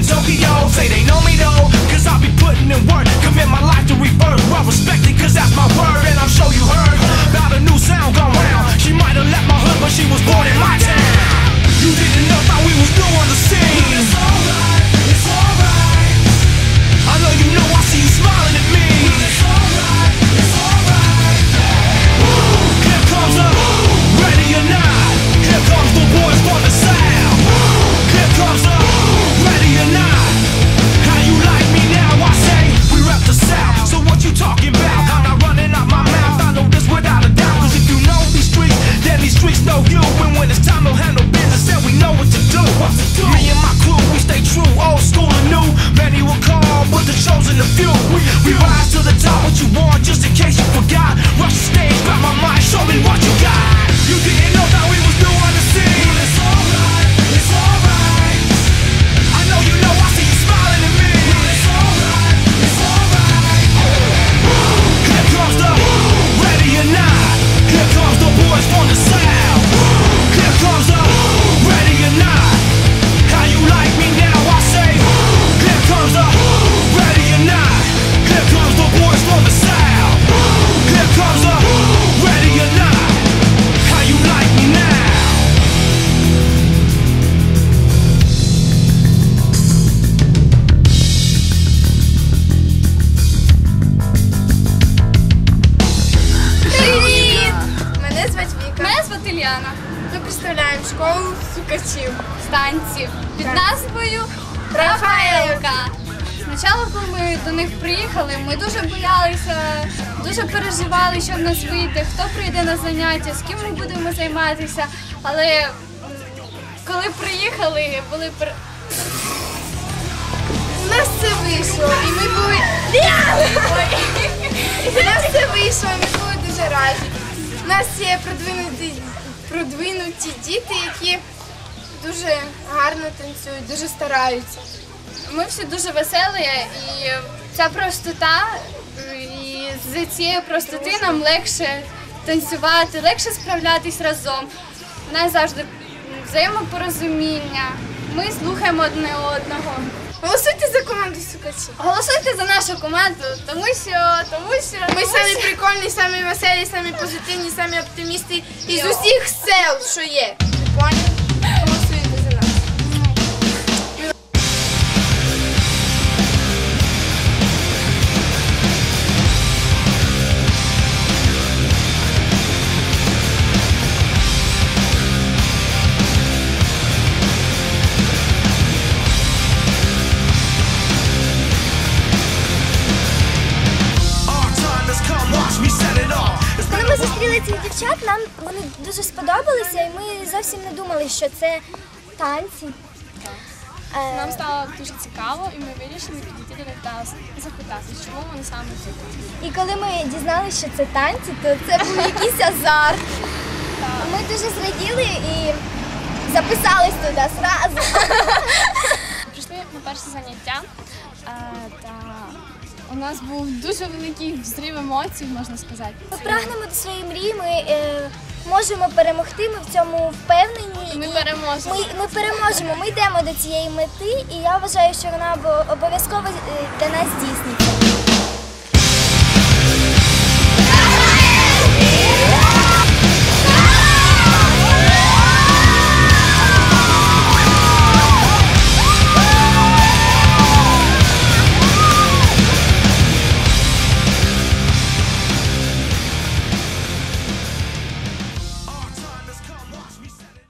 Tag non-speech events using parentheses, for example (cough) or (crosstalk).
in Tokyo. Say they know me though, cause I'll be putting in work. Commit my life to rebirth, well respected cause that's my word And I'm sure you heard about a new sound gone round. Me and my crew, we stay true, old school and new. Many will call, but the chosen the few. We, we rise to the top, what you want, just in case you forgot. Rush the stage. Мене. Ми представляємо школу сукачів. Станців під назвою Рафаелка. Спочатку, коли ми до них приїхали, ми дуже боялися, дуже переживали, що в нас вийде, хто прийде на заняття, з ким ми будемо займатися. Але коли приїхали, були пер... У нас це вийшло, і ми були. (laughs) У нас це вийшло, і ми були дуже раді. У нас є продвинуті, продвинуті діти, які дуже гарно танцюють, дуже стараються. ми всі дуже веселі, і ця простота, і з цією простоти нам легше танцювати, легше справлятись разом. У нас завжди взаємопорозуміння. Ми слухаємо одне одного. Голосуйте за команду Сукачі. Голосуйте за нашу команду, тому що, тому що Ми тому самі що- прикольні, самі веселі, самі позитивні, самі оптимісти із усіх сел, що є. Поняли? Зустріли цих дівчат, нам вони дуже сподобалися, і ми зовсім не думали, що це танці. Е, Нам стало дуже цікаво, і ми вирішили підійти до них та запитати, чому вони саме тут. І коли ми дізналися, що це танці, то це був якийсь азарт. Ми дуже зраділи і записались туди зразу. Прийшли на перше заняття, е, та у нас був дуже великий взрив емоцій, можна сказати. Ми прагнемо до своєї мрії, ми е, можемо перемогти, ми в цьому впевнені. Ми переможемо. Ми, ми переможемо, ми йдемо до цієї мети, і я вважаю, що вона обо- обов'язково е, для нас здійсниться.